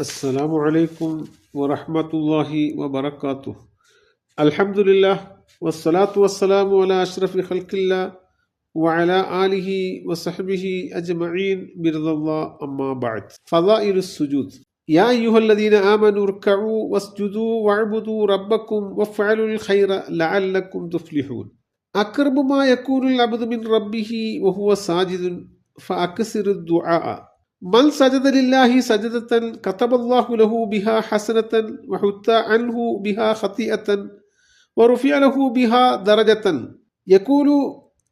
السلام عليكم ورحمة الله وبركاته الحمد لله والصلاة والسلام على أشرف خلق الله وعلى آله وصحبه أجمعين برضا الله أما بعد فضائل السجود يا أيها الذين آمنوا اركعوا واسجدوا واعبدوا ربكم وافعلوا الخير لعلكم تفلحون أقرب ما يكون العبد من ربه وهو ساجد فأكثر الدعاء من سجد لله سجدة كتب الله له بها حسنة وحط عنه بها خطيئة ورفع له بها درجة يقول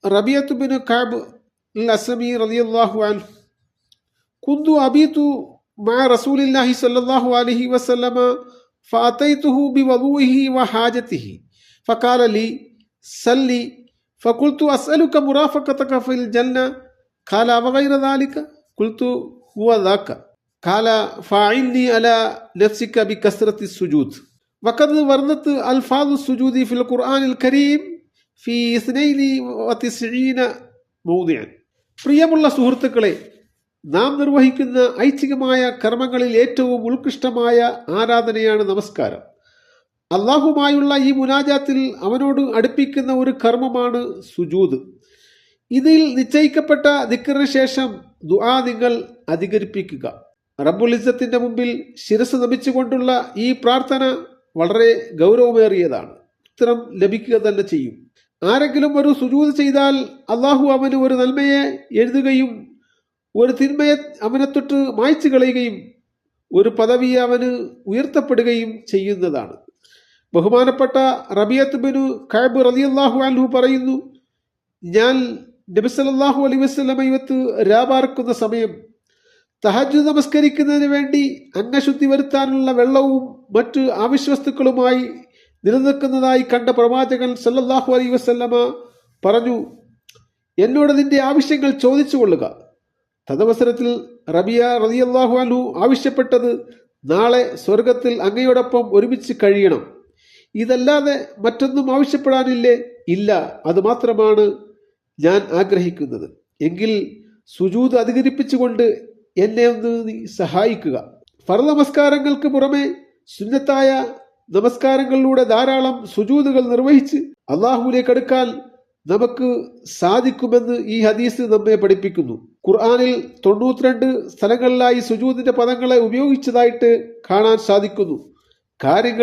ربيعة بن كعب الأسلمي رضي الله عنه كنت أبيت مع رسول الله صلى الله عليه وسلم فأتيته بوضوئه وحاجته فقال لي سلي فقلت أسألك مرافقتك في الجنة قال وغير ذلك قلت هو ذاك قال فاعني على نفسك بكثرة السجود وقد وردت ألفاظ السجود في القرآن الكريم في اثنين وتسعين موضعا പ്രിയമുള്ള സുഹൃത്തുക്കളെ നാം നിർവഹിക്കുന്ന ഐച്ഛികമായ കർമ്മങ്ങളിൽ ഏറ്റവും ഉത്കൃഷ്ടമായ ആരാധനയാണ് നമസ്കാരം അള്ളാഹുമായുള്ള ഈ മുനാജാത്തിൽ അവനോട് അടുപ്പിക്കുന്ന ഒരു കർമ്മമാണ് സുജൂദ് ഇതിൽ നിശ്ചയിക്കപ്പെട്ട ദിക്കറിന് ശേഷം ദുആ നിങ്ങൾ അധികരിപ്പിക്കുക. റബ്ബുൽ ഇസ്സത്തിന്റെ മുമ്പിൽ ശിരസ് നമിച്ചുകൊണ്ടുള്ള ഈ പ്രാർത്ഥന വളരെ ഗൗരവമേറിയതാണ്. ഉത്തരം ലഭിക്കുക തന്നെ ചെയ്യും. ആരെങ്കിലും ഒരു സുജൂത് ചെയ്താൽ അള്ളാഹു അവന് ഒരു നന്മയെ എഴുതുകയും ഒരു തിന്മയെ അവനെ തൊട്ട് മായ്ച്ചു കളയുകയും ഒരു പദവി അവന് ഉയർത്തപ്പെടുകയും ചെയ്യുന്നതാണ്. ബഹുമാനപ്പെട്ട റബിയത്ത് ബിനു ഖൈബ് റളിയല്ലാഹു അൻഹു പറയുന്നു ഞാൻ നബി സല്ലല്ലാഹു അലൈഹി വസല്ലമയുവത്ത് രാപാർക്കുന്ന സമയം തഹജ് നമസ്കരിക്കുന്നതിന് വേണ്ടി അംഗശുദ്ധി വരുത്താനുള്ള വെള്ളവും മറ്റ് ആവശ്യവസ്തുക്കളുമായി നിലനിൽക്കുന്നതായി കണ്ട പ്രവാചകൻ സല്ലല്ലാഹു അലൈ വസല്ലമ പറഞ്ഞു എന്നോട് നിന്റെ ആവശ്യങ്ങൾ ചോദിച്ചു കൊള്ളുക. തദവസരത്തിൽ റബിയ റളിയല്ലാഹു അലു ആവശ്യപ്പെട്ടത് നാളെ സ്വർഗത്തിൽ അങ്ങയോടൊപ്പം ഒരുമിച്ച് കഴിയണം. ഇതല്ലാതെ മറ്റൊന്നും ആവശ്യപ്പെടാനില്ലേ? ഇല്ല. അത് മാത്രമാണ് ഞാൻ ആഗ്രഹിക്കുന്നത് എങ്കിൽ സുജൂത് അധികരിപ്പിച്ചുകൊണ്ട് എന്നെ ഒന്ന് നീ സഹായിക്കുക. ഫറ നമസ്കാരങ്ങൾക്ക് പുറമെ സുന്നത്തായ നമസ്കാരങ്ങളിലൂടെ ധാരാളം സുജൂതുകൾ നിർവഹിച്ച് അള്ളാഹുവിലേക്ക് അടുക്കാൻ നമുക്ക് സാധിക്കുമെന്ന് ഈ ഹദീസ് നമ്മെ പഠിപ്പിക്കുന്നു. ഖുർആാനിൽ തൊണ്ണൂറ്റിരണ്ട് സ്ഥലങ്ങളിലായി സുജൂദിന്റെ പദങ്ങളെ ഉപയോഗിച്ചതായിട്ട് കാണാൻ സാധിക്കുന്നു. കാര്യങ്ങൾ